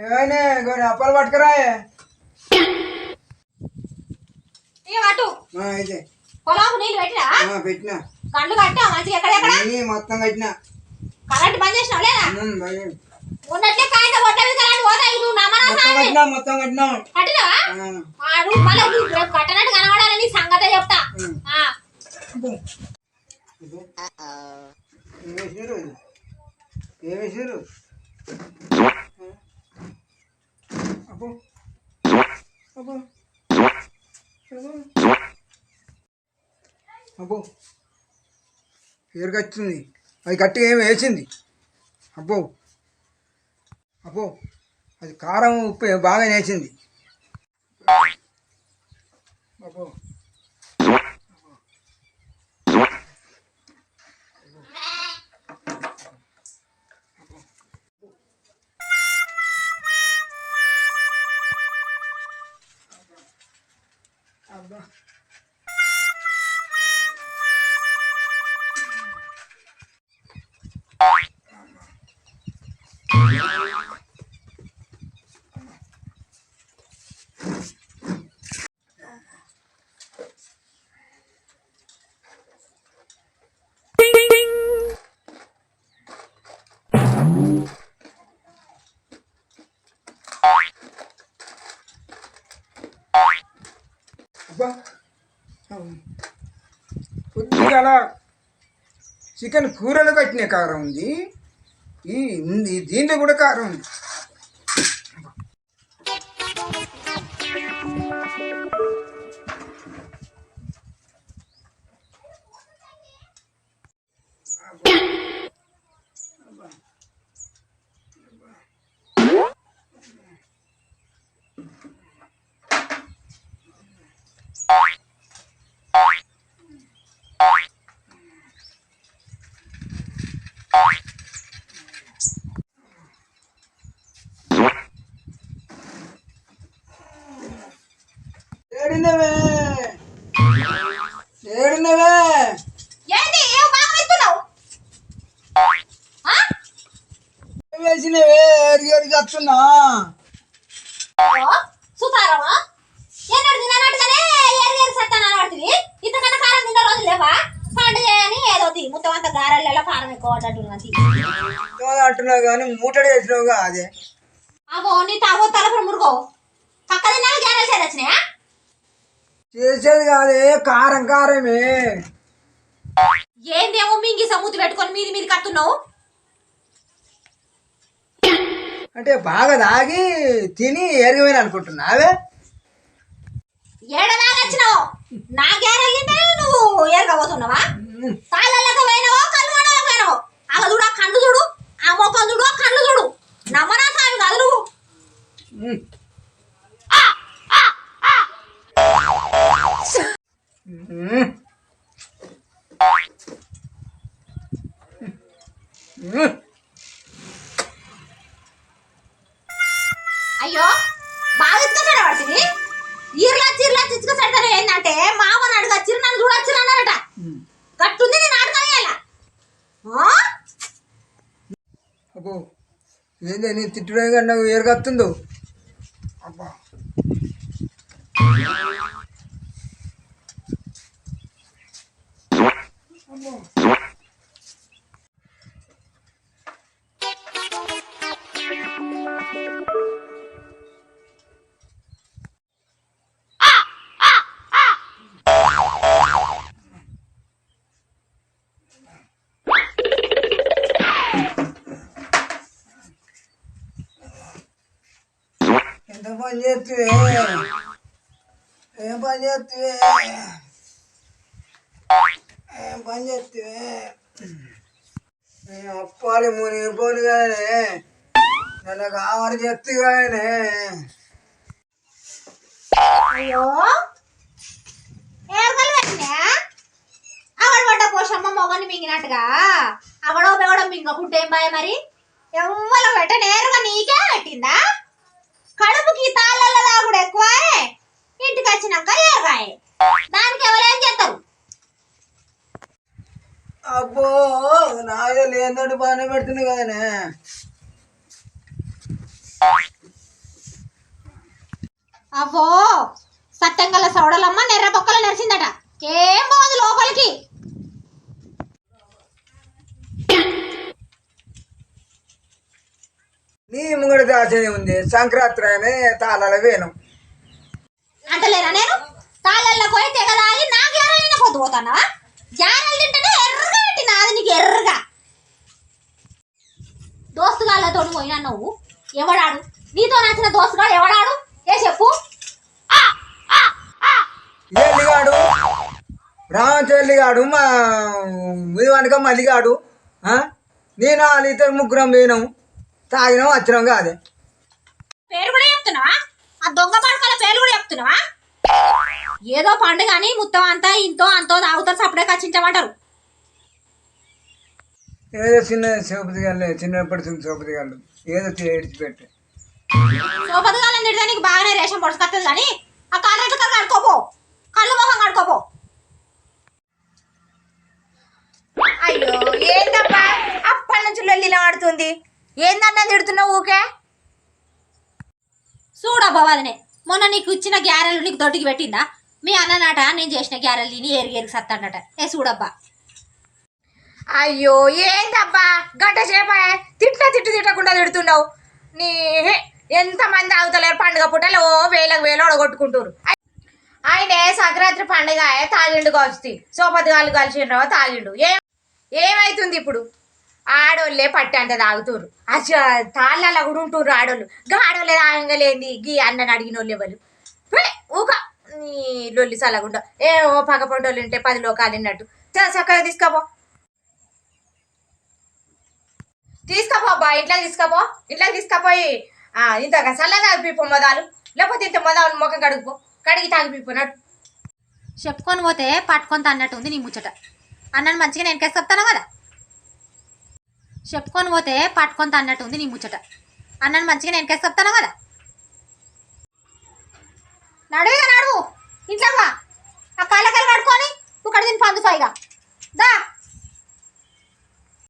ఏమైనా కొన్ని అప్పాలు పట్టుకురా అయితే. పొలం నీళ్ళు పెట్టినా? పెట్టినా. కళ్ళు కట్టా మంచిగా ఎక్కడెక్కడ మొత్తం కట్టినా. కరెంట్ బంద్ చేసినావు లేదా? ఉన్నట్లే కాగిత కొట్టవి కరెంట్ పోతాయి నువ్వు నమ్మనా మొత్తం కట్టినా కట్టినా. కట్టినావా? ఆ, నువ్వు మళ్ళీ రేపు కట్టనట్టు కనబడాలని సంగతే చెప్తా. ఉమ్. ఆ, అబ్బో. అబ్బో. అబ్బో పేరు కట్టింది అది గట్టిగా ఏమి వేసింది. అబ్బో. అబ్బో. అది కారం ఉప్పు బాగా వేసింది. అబ్బో. అబ్బా కొద్దిగా చికెన్ కూరలు కట్టిన కారం ఉంది. ఈ ఉంది దీంట్లో కూడా కారం ఉంది ఏడినవే ఏంటి ఏం బాగా ఎత్తున్నావు? వేసినవే ఎరిగి ఎరిగి వస్తున్నా. సుతారమా? ఎన్నడు తిననట్టుగానే ఏరు ఏరు సత్తాను అనబడుతుంది ఇంతకన్నా కారం తిన్న రోజులు లేవా? పండుగ అని ఏదో మొత్తం అంతా గారెలలో కారం ఎక్కువ అంటున్నావు కానీ మూటడి వేసినావుగా అదే. అగో నీ తాగో తలపుర మురుగో పక్క తిన్నాక గారెలు సేద వచ్చినాయా చేసేది కాదే కారం కారమే. ఏందేమో మింగి సమూతి పెట్టుకొని మీది మీది కత్తున్నావు? అంటే బాగా తాగి తిని ఎరగమైన అనుకుంటున్నావే? ఏడదాకా వచ్చినావు ఏందే నేను తిట్టుడే కానీ నాకు ఏరుగత్తుందో? చేస్తే ఏం పని చేస్తే ఏం పని చేస్తే నేను అప్పాలి మునిగిపోను కానీ నన్ను కావాలి చెప్తే కానీ అయ్యో ఏరగలు పెట్టినా అవడ పడ్డ పోషమ్మ మొగని మింగినట్టుగా అవడో బెవడో మింగకుంటే ఏం బాయ్ మరి ఎవ్వల పెట్ట నేరుగా నీకే పెట్టిందా కడుపుకి అబ్బో నాదే లేనోటి బాగానే పెడుతుంది కానీ అవ్వో సత్యంగల సౌడలమ్మ నెర్ర బొక్కలు నరిచిందట ఏం పోదు లోపలికి? నీ ముంగడి దాచేది ఉంది. సంక్రాంతి అనే తాళాల వేణం. అంటలేరా నేను? తాళ్ళల్లో పోయి తెగదాగి నా గ్యారెల్ పొద్దు పోతానా? గ్యారెల్ తింటేనే ఎర్రగా పెట్టిన అది నీకు ఎర్రగా. దోస్తుగాళ్ళతో పోయినా నువ్వు. ఎవడాడు? నీతో నచ్చిన దోస్తుగాడు ఎవడాడు? ఏ చెప్పు. ఎల్లిగాడు రామచెల్లిగాడు మా ఇది వెనక మల్లిగాడు ఆ? నేను వాళ్ళు ఇద్దరు ముగ్గురం పోయినాం. తాగినాం వచ్చినాం కాదే. పేరు కూడా చెప్తున్నావా? ఆ దొంగ పడకల పేరు కూడా చెప్తున్నావా? ఏదో పండుగ అని మొత్తం అంతా ఇంతో అంతో తాగుతారు సప్పుడే కచ్చించమంటారు. ఏదో చిన్న సోపతి గారు చిన్నప్పటి చిన్న సోపతి గారు ఏదో ఏడిచిపెట్టే. సోపతిగాలని తిడితే నీకు బాగానే రేషన్ పొడుచుకొస్తుంది కానీ ఆ కాళ్ళు కళ్ళు కడుకోపో కళ్ళు మొహం కడుకోపో అయ్యో ఏందబ్బా? అప్పటి నుంచి లొల్లిలా ఆడుతుంది. ఏందన్నా తిడుతున్నావు ఊకే? చూడబ్బా వదినే మొన్న నీకు ఇచ్చిన గ్యారెలు నీకు దొడ్డికి పెట్టిందా? మీ అన్ననాట నేను చేసిన గ్యారెలు తిని ఏరిగి ఏరికి సత్తాడట. ఏ చూడబ్బా? అయ్యో ఏందబ్బా? గంట సేప తిట్ల తిట్టు తిట్టకుండా తిడుతున్నావు. నీ ఎంతమంది ఆగుతలేరు పండుగ పుట్టలు ఓ వేలకు వేలు ఒడగొట్టుకుంటారు ఆయనే సంక్రాంతి పండుగ తాగిండు కావచ్చు సోపతి వాళ్ళు కలిసిండ్రో తాగిండు. ఏం ఏమైతుంది ఇప్పుడు? ఆడోళ్ళే పట్టి అంత తాగుతురు అచ్చా తాళ్ళలో కూడా ఉంటుర్రు ఆడోళ్ళు. గా ఆడోళ్ళే తాగలేంది గీ అన్నని అడిగిన వాళ్ళు ఎవరు ఊక. నీ లొల్లి సలగుండా. ఏ ఓ పక్క ఉంటే పది లోకాలు విన్నట్టు చక్కగా తీసుకోపో. తీసుకపో బా ఇంట్లోకి తీసుకపో ఇంట్లోకి తీసుకపోయి ఆ, ఇంత చల్లగా పీపు మొదలు. లేకపోతే ఇంత మొదలు ముఖం కడుగుపో. కడిగి తాగి చెప్పుకొని పోతే పట్టుకొని అన్నట్టు ఉంది నీ ముచ్చట. అన్నను మంచిగా నేను చెప్తాను కదా? చెప్పుకొని పోతే పట్టుకొని అన్నట్టు ఉంది నీ ముచ్చట. అన్నను మంచిగా నేను చెప్తాను కదా? నడువుగా నడువు ఇంట్లో ఆ కళ్ళకలు కడుకొని ఇక్కడ తిని పందు దా.